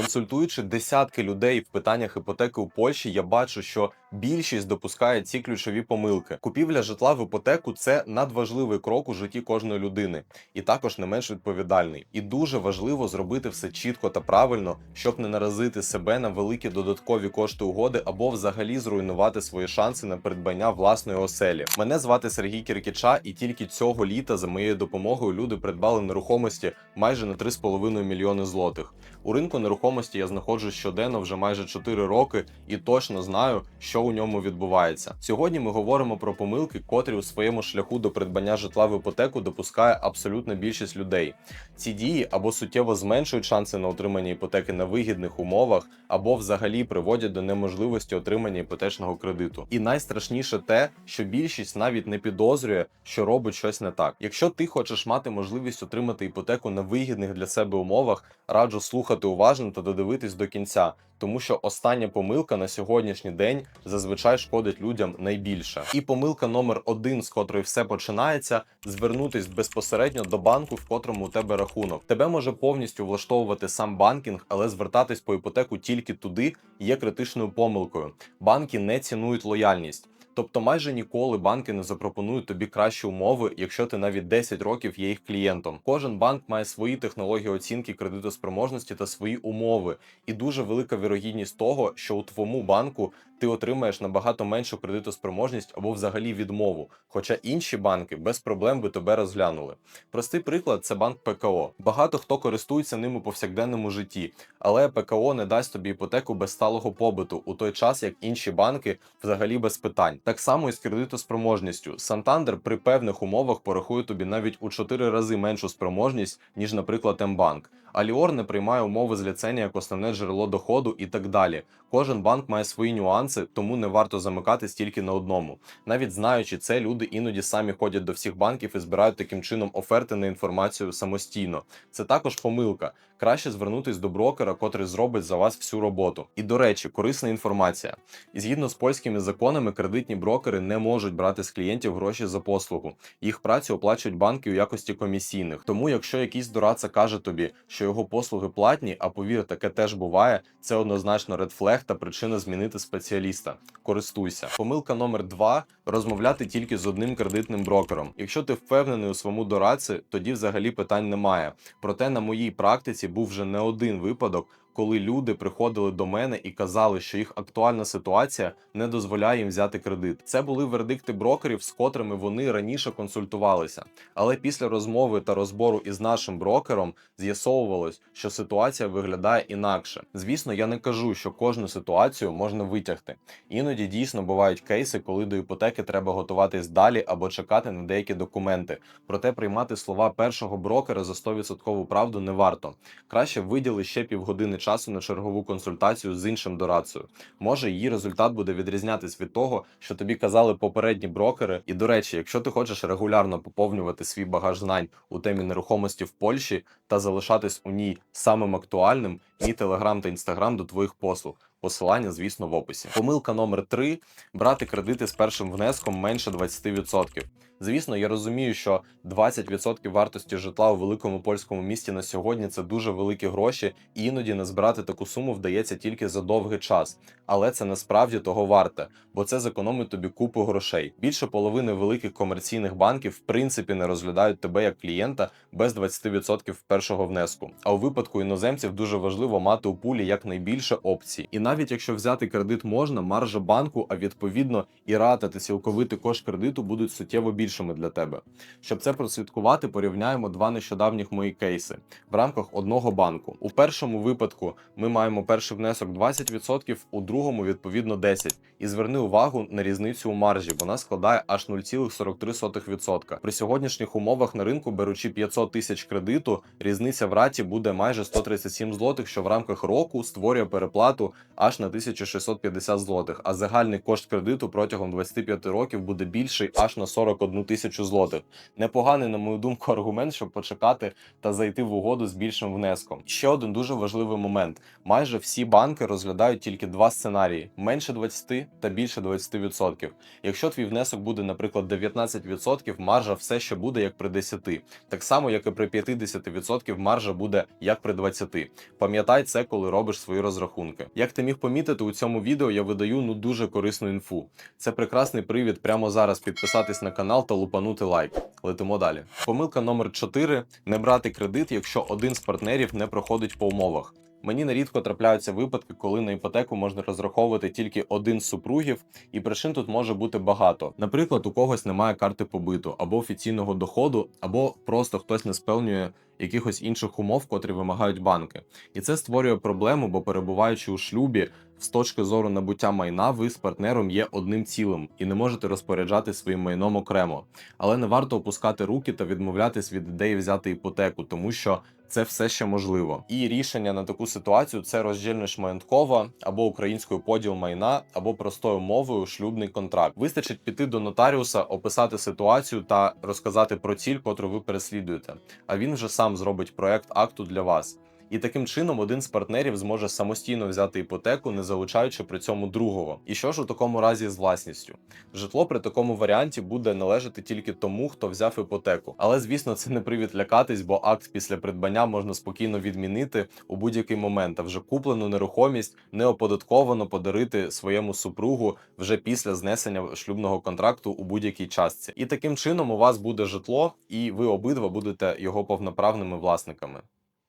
Консультуючи десятки людей в питаннях іпотеки у Польщі, я бачу, що більшість допускає ці ключові помилки. Купівля житла в іпотеку це надважливий крок у житті кожної людини, і також не менш відповідальний. І дуже важливо зробити все чітко та правильно, щоб не наразити себе на великі додаткові кошти угоди або взагалі зруйнувати свої шанси на придбання власної оселі. Мене звати Сергій Кіркіча, і тільки цього літа за моєю допомогою люди придбали нерухомості майже на 3,5 мільйони злотих. У ринку нерухомості я знаходжусь щоденно вже майже 4 роки і точно знаю, що у ньому відбувається. Сьогодні ми говоримо про помилки, котрі у своєму шляху до придбання житла в іпотеку допускає абсолютна більшість людей. Ці дії або суттєво зменшують шанси на отримання іпотеки на вигідних умовах, або взагалі приводять до неможливості отримання іпотечного кредиту. І найстрашніше те, що більшість навіть не підозрює, що робить щось не так. Якщо ти хочеш мати можливість отримати іпотеку на вигідних для себе умовах, раджу слухати уважно та додивитись до кінця, тому що остання помилка на сьогоднішній день зазвичай шкодить людям найбільше. І помилка номер один, з котрої все починається, звернутись безпосередньо до банку, в котрому у тебе рахунок. Тебе може повністю влаштовувати сам банкінг, але звертатись по іпотеку тільки туди є критичною помилкою. Банки не цінують лояльність. Тобто майже ніколи банки не запропонують тобі кращі умови, якщо ти навіть 10 років є їх клієнтом. Кожен банк має свої технології оцінки кредитоспроможності та свої умови, і дуже велика вірогідність того, що у твоєму банку ти отримаєш набагато меншу кредитоспроможність або взагалі відмову. Хоча інші банки без проблем би тебе розглянули. Простий приклад це банк ПКО. Багато хто користується ним у повсякденному житті, але ПКО не дасть тобі іпотеку без сталого побиту у той час, як інші банки взагалі без питань. Так само і з кредитоспроможністю. Сантандер при певних умовах порахує тобі навіть у 4 рази меншу спроможність, ніж, наприклад, Мбанк. Аліор не приймає умови з ліцензії як основне джерело доходу і так далі. Кожен банк має свої нюанси, тому не варто замикатись тільки на одному. Навіть знаючи це, люди іноді самі ходять до всіх банків і збирають таким чином оферти на інформацію самостійно. Це також помилка. Краще звернутись до брокера, котрий зробить за вас всю роботу. І до речі, корисна інформація. І згідно з польськими законами, кредитні брокери не можуть брати з клієнтів гроші за послугу. Їх працю оплачують банки у якості комісійних. Тому, якщо якийсь дорадца каже тобі, що його послуги платні, а повір, таке теж буває, це однозначно редфлег та причина змінити спеціаліста. Користуйся. Помилка номер два розмовляти тільки з одним кредитним брокером. Якщо ти впевнений у своєму дорадці, тоді взагалі питань немає. Проте на моїй практиці був вже не один випадок. Коли люди приходили до мене і казали, що їх актуальна ситуація не дозволяє їм взяти кредит. Це були вердикти брокерів, з котрими вони раніше консультувалися. Але після розмови та розбору із нашим брокером з'ясовувалось, що ситуація виглядає інакше. Звісно, я не кажу, що кожну ситуацію можна витягти. Іноді дійсно бувають кейси, коли до іпотеки треба готуватись далі або чекати на деякі документи. Проте приймати слова першого брокера за 100% правду не варто. Краще виділи ще півгодини на чергову консультацію з іншим дорадцею. Може, її результат буде відрізнятись від того, що тобі казали попередні брокери. І до речі, якщо ти хочеш регулярно поповнювати свій багаж знань у темі нерухомості в Польщі та залишатись у ній самим актуальним, мій телеграм та інстаграм до твоїх послуг. Посилання, звісно, в описі. Помилка номер 3 брати кредити з першим внеском менше 20%. Звісно, я розумію, що 20% вартості житла у великому польському місті на сьогодні це дуже великі гроші, і іноді не збирати таку суму вдається тільки за довгий час. Але це насправді того варте, бо це зекономить тобі купу грошей. Більше половини великих комерційних банків в принципі не розглядають тебе як клієнта без 20% першого внеску. А у випадку іноземців дуже важливо мати у пулі якнайбільше опцій. І навіть якщо взяти кредит можна, маржа банку, а відповідно і рата та цілковитий кошт кредиту будуть суттєво більшими для тебе. Щоб це прослідкувати, порівняємо два нещодавніх мої кейси в рамках одного банку. У першому випадку ми маємо перший внесок 20%, у другому відповідно 10%. І зверни увагу на різницю у маржі, вона складає аж 0,43%. При сьогоднішніх умовах на ринку, беручи 500 тисяч кредиту, різниця в раті буде майже 137 злотих, що в рамках року створює переплату аж на 1650 злотих, а загальний кошт кредиту протягом 25 років буде більший аж на 41 тисячу злотих. Непоганий, на мою думку, аргумент, щоб почекати та зайти в угоду з більшим внеском. Ще один дуже важливий момент: майже всі банки розглядають тільки два сценарії: менше 20 та більше 20%. Якщо твій внесок буде, наприклад, 19%, маржа все ще буде як при 10%. Так само, як і при 50% маржа буде як при 20%. Пам'ятай. Пам'ятай це, коли робиш свої розрахунки. Як ти міг помітити, у цьому відео я видаю ну дуже корисну інфу. Це прекрасний привід прямо зараз підписатись на канал та лупанути лайк. Летимо далі. Помилка номер 4 – не брати кредит, якщо один з партнерів не проходить по умовах. Мені нерідко трапляються випадки, коли на іпотеку можна розраховувати тільки один з супругів, і причин тут може бути багато. Наприклад, у когось немає карти побиту або офіційного доходу, або просто хтось не спевнює якихось інших умов, котрі вимагають банки. І це створює проблему, бо перебуваючи у шлюбі, з точки зору набуття майна, ви з партнером є одним цілим і не можете розпоряджати своїм майном окремо. Але не варто опускати руки та відмовлятись від ідеї взяти іпотеку, тому що це все ще можливо. І рішення на таку ситуацію це роздільність маєнткова або українською поділ майна, або простою мовою шлюбний контракт. Вистачить піти до нотаріуса, описати ситуацію та розказати про ціль, котру ви переслідуєте. А він вже сам зробить проект акту для вас. І таким чином один з партнерів зможе самостійно взяти іпотеку, не залучаючи при цьому другого. І що ж у такому разі з власністю? Житло при такому варіанті буде належати тільки тому, хто взяв іпотеку. Але звісно, це не привід лякатись, бо акт після придбання можна спокійно відмінити у будь-який момент. А вже куплену нерухомість неоподатковано подарити своєму супругу вже після знесення шлюбного контракту у будь-якій частці. І таким чином у вас буде житло, і ви обидва будете його повноправними власниками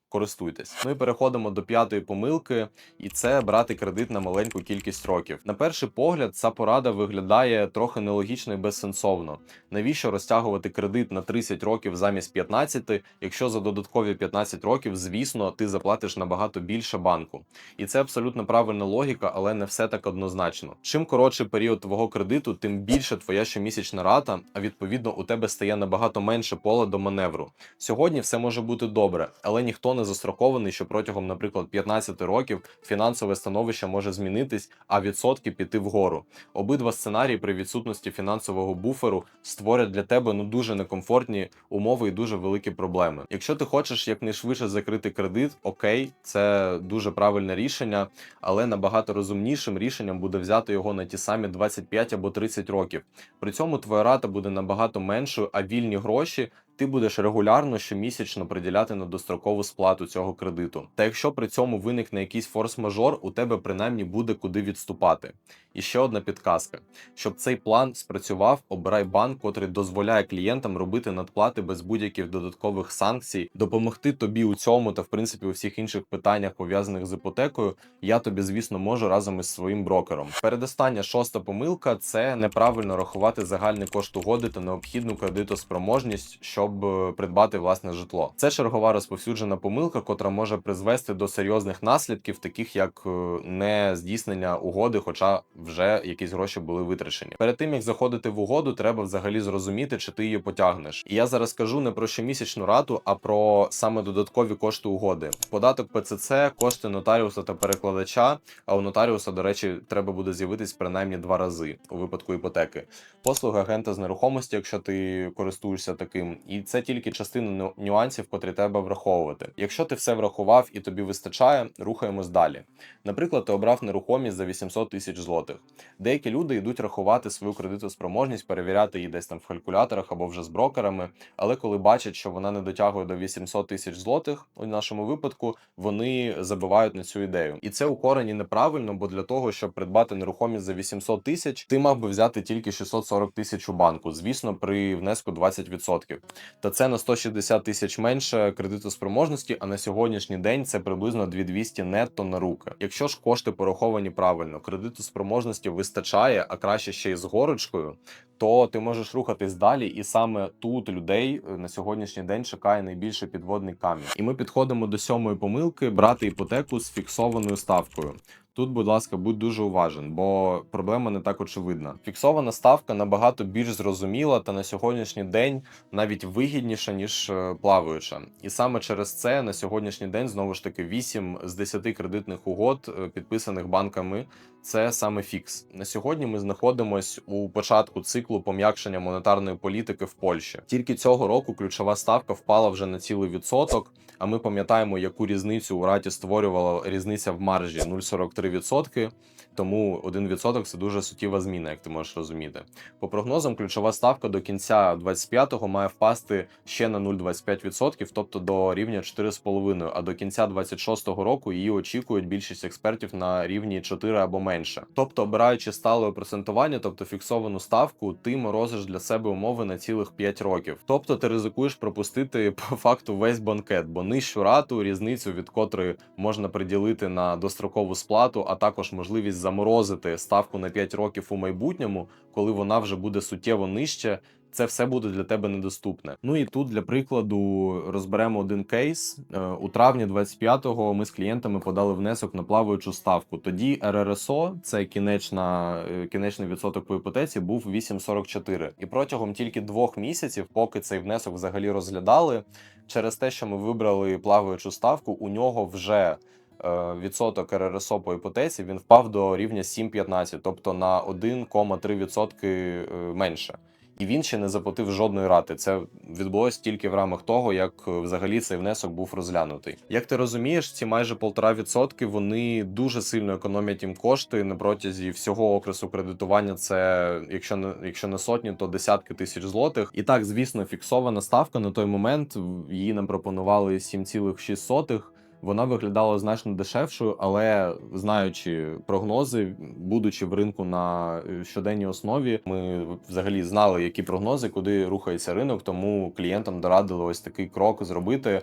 користуйтесь. Ми переходимо до п'ятої помилки, і це брати кредит на маленьку кількість років. На перший погляд, ця порада виглядає трохи нелогічно і безсенсовно. Навіщо розтягувати кредит на 30 років замість 15, якщо за додаткові 15 років, звісно, ти заплатиш набагато більше банку. І це абсолютно правильна логіка, але не все так однозначно. Чим коротший період твого кредиту, тим більше твоя щомісячна рата, а відповідно у тебе стає набагато менше пола до маневру. Сьогодні все може бути добре, але ніхто не застрахований, що протягом, наприклад, 15 років фінансове становище може змінитись, а відсотки піти вгору. Обидва сценарії при відсутності фінансового буферу створять для тебе ну дуже некомфортні умови і дуже великі проблеми. Якщо ти хочеш якнайшвидше закрити кредит, окей, це дуже правильне рішення, але набагато розумнішим рішенням буде взяти його на ті самі 25 або 30 років. При цьому твоя рата буде набагато меншою, а вільні гроші ти будеш регулярно щомісячно приділяти на дострокову сплату цього кредиту. Та якщо при цьому виникне якийсь форс-мажор, у тебе принаймні буде куди відступати. І ще одна підказка: щоб цей план спрацював, обирай банк, котрий дозволяє клієнтам робити надплати без будь-яких додаткових санкцій, допомогти тобі у цьому та в принципі у всіх інших питаннях пов'язаних з іпотекою. Я тобі, звісно, можу разом із своїм брокером. Передостання шоста помилка це неправильно рахувати загальний кошт угоди та необхідну кредитоспроможність, щоб е, придбати власне житло. Це чергова розповсюджена помилка, котра може призвести до серйозних наслідків, таких як е, не здійснення угоди, хоча вже якісь гроші були витрачені. Перед тим як заходити в угоду, треба взагалі зрозуміти, чи ти її потягнеш. І я зараз кажу не про щомісячну рату, а про саме додаткові кошти угоди. Податок ПЦЦ, кошти нотаріуса та перекладача. А у нотаріуса, до речі, треба буде з'явитись принаймні два рази у випадку іпотеки. Послуги агента з нерухомості, якщо ти користуєшся таким, і це тільки частина ню- нюансів, котрі треба враховувати. Якщо ти все врахував і тобі вистачає, рухаємось далі. Наприклад, ти обрав нерухомість за 800 тисяч злотих. Деякі люди йдуть рахувати свою кредитоспроможність, перевіряти її десь там в калькуляторах або вже з брокерами. Але коли бачать, що вона не дотягує до 800 тисяч злотих, у нашому випадку вони забивають на цю ідею. І це у корені неправильно, бо для того, щоб придбати нерухомість за 800 тисяч, ти мав би взяти тільки 640 тисяч у банку, звісно, при внеску 20%. Та це на 160 тисяч менше кредитоспроможності, а на сьогоднішній день це приблизно 2200 нетто на руки. Якщо ж кошти пораховані правильно, кредитоспроможності вистачає, а краще ще й з горочкою, то ти можеш рухатись далі, і саме тут людей е, на сьогоднішній день чекає найбільший підводний камінь. І ми підходимо до сьомої помилки брати іпотеку з фіксованою ставкою. Тут, будь ласка, будь дуже уважен, бо проблема не так очевидна. Фіксована ставка набагато більш зрозуміла та на сьогоднішній день навіть вигідніша ніж е, плаваюча. І саме через це на сьогоднішній день знову ж таки 8 з 10 кредитних угод, е, підписаних банками, це саме фікс. На сьогодні ми знаходимось у початку циклу пом'якшення монетарної політики в Польщі. Тільки цього року ключова ставка впала вже на цілий відсоток. А ми пам'ятаємо, яку різницю у раті створювала різниця в маржі 0,43 3%, тому 1% це дуже суттєва зміна, як ти можеш розуміти. По прогнозам, ключова ставка до кінця 25-го має впасти ще на 0,25%, тобто до рівня 4,5%, а до кінця 26-го року її очікують більшість експертів на рівні 4 або менше. Тобто, обираючи стале процентування, тобто фіксовану ставку, ти морозиш для себе умови на цілих 5 років. Тобто ти ризикуєш пропустити по факту весь банкет, бо нижчу рату, різницю від котрої можна приділити на дострокову сплату, а також можливість заморозити ставку на 5 років у майбутньому, коли вона вже буде суттєво нижче. Це все буде для тебе недоступне. Ну і тут для прикладу розберемо один кейс. Е, У травні 25-го ми з клієнтами подали внесок на плаваючу ставку. Тоді РРСО, це кінечна, е, кінечний відсоток по іпотеці, був 8,44. І протягом тільки двох місяців, поки цей внесок взагалі розглядали, через те, що ми вибрали плаваючу ставку, у нього вже е, відсоток РРСО по іпотеці він впав до рівня 7,15, тобто на 1,3% е, менше. І він ще не заплатив жодної рати. Це відбулося тільки в рамах того, як е, взагалі цей внесок був розглянутий. Як ти розумієш, ці майже 1,5% вони дуже сильно економлять їм кошти на протязі всього окресу кредитування. Це якщо не якщо не сотні, то десятки тисяч злотих. І так, звісно, фіксована ставка на той момент її нам пропонували 7,6. Вона виглядала значно дешевшою, але знаючи прогнози, будучи в ринку на е, щоденній основі, ми взагалі знали, які прогнози, куди рухається ринок. Тому клієнтам дорадили ось такий крок зробити.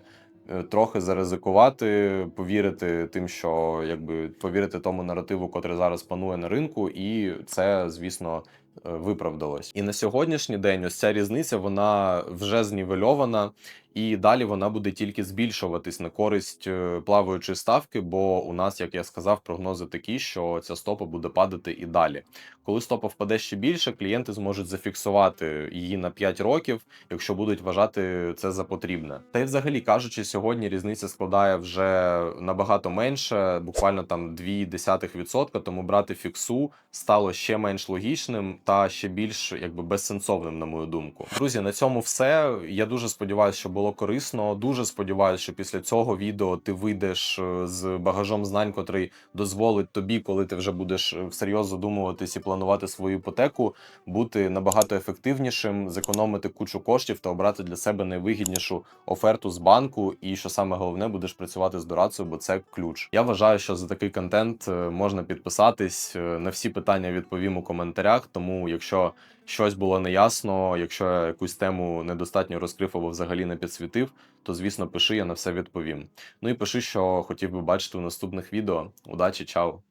е, Трохи заризикувати, повірити тим, що якби повірити тому наративу, котрий зараз панує на ринку, і це, звісно, е, виправдалось. І на сьогоднішній день ось ця різниця вона вже знівельована, і далі вона буде тільки збільшуватись на користь е, плаваючої ставки, бо у нас, як я сказав, прогнози такі, що ця стопа буде падати і далі. Коли стопа впаде ще більше, клієнти зможуть зафіксувати її на 5 років, якщо будуть вважати це за потрібне. Та й взагалі кажучи, сьогодні різниця складає вже набагато менше, буквально там 0,2%, тому брати фіксу стало ще менш логічним та ще більш якби безсенсовним, на мою думку. Друзі, на цьому все. Я дуже сподіваюся, що було корисно. Дуже сподіваюся, що після цього відео ти вийдеш е, з багажом знань, котрий дозволить тобі, коли ти вже будеш е, всерйоз задумуватись і планувати свою іпотеку, бути набагато ефективнішим, зекономити кучу коштів та обрати для себе найвигіднішу оферту з банку. І що саме головне, будеш працювати з дорадцею, бо це ключ. Я вважаю, що за такий контент е, можна підписатись. На всі питання відповім у коментарях. Тому, якщо щось було неясно, якщо я якусь тему недостатньо розкрив або взагалі не підсвітив, то звісно пиши, я на все відповім. Ну і пиши, що хотів би бачити в наступних відео. Удачі, чао!